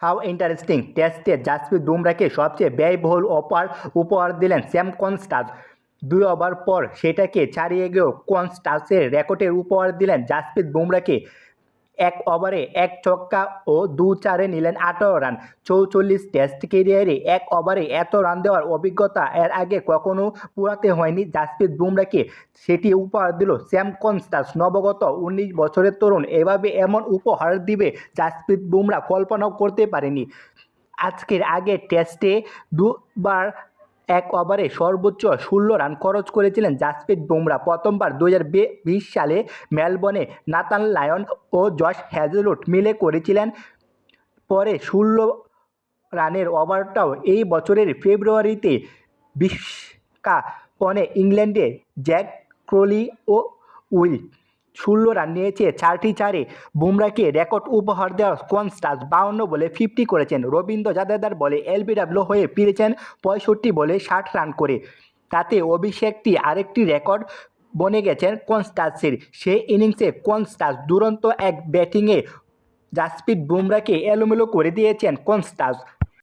How interesting, টেস্টে জাসপ্রীত বুমরাকে সবচেয়ে ব্যয়বহুল অপার উপহার দিলেন স্যাম কনস্টাস দুই ওভার পর সেটাকে ছাড়িয়ে গিয়েও কনস্টাসের রেকর্ডের উপহার দিলেন জাসপ্রীত বুমরাকে এক ওভারে এক ছক্কা ও দু চারে নিলেন আঠারো রান। চৌচল্লিশ টেস্ট কেরিয়ারে এক ওভারে এত রান দেওয়ার অভিজ্ঞতা এর আগে কখনো পুরাতে হয়নি জাসপ্রীত বুমরাকে সেটি উপহার দিল স্যাম কনস্টাস। নবগত উনিশ বছরের তরুণ এভাবে এমন উপহার দিবে জাসপ্রীত বুমরা কল্পনাও করতে পারেনি। আজকের আগে টেস্টে দুবার এক ওভারে সর্বোচ্চ ষোলো রান খরচ করেছিলেন জাসপ্রীত বুমরা। প্রথমবার দু সালে মেলবোর্নে নাতান লায়ন ও জশ হ্যাজেলউড মিলে করেছিলেন। পরে ষোলো রানের ওভারটাও এই বছরের ফেব্রুয়ারিতে বিশ্বকাপনে ইংল্যান্ডে জ্যাক ক্রোলি ও উইল ষোলো রান নিয়েছে, চারটি চারে বুমরাকে রেকর্ড উপহার দেওয়া কনস্টাস বাউন্ন বলে ফিফটি করেছেন। রবীন্দ্র জাদেদার বলে এলবিডাব্লিউ হয়ে ফিরেছেন পঁয়ষট্টি বলে ষাট রান করে। তাতে অভিষেকটি আরেকটি রেকর্ড বনে গেছেন কনস্টাসের সেই ইনিংসে কনস্টাস দুরন্ত এক ব্যাটিংয়ে জাসপ্রীত বুমরাকে এলোমেলো করে দিয়েছেন কনস্টাস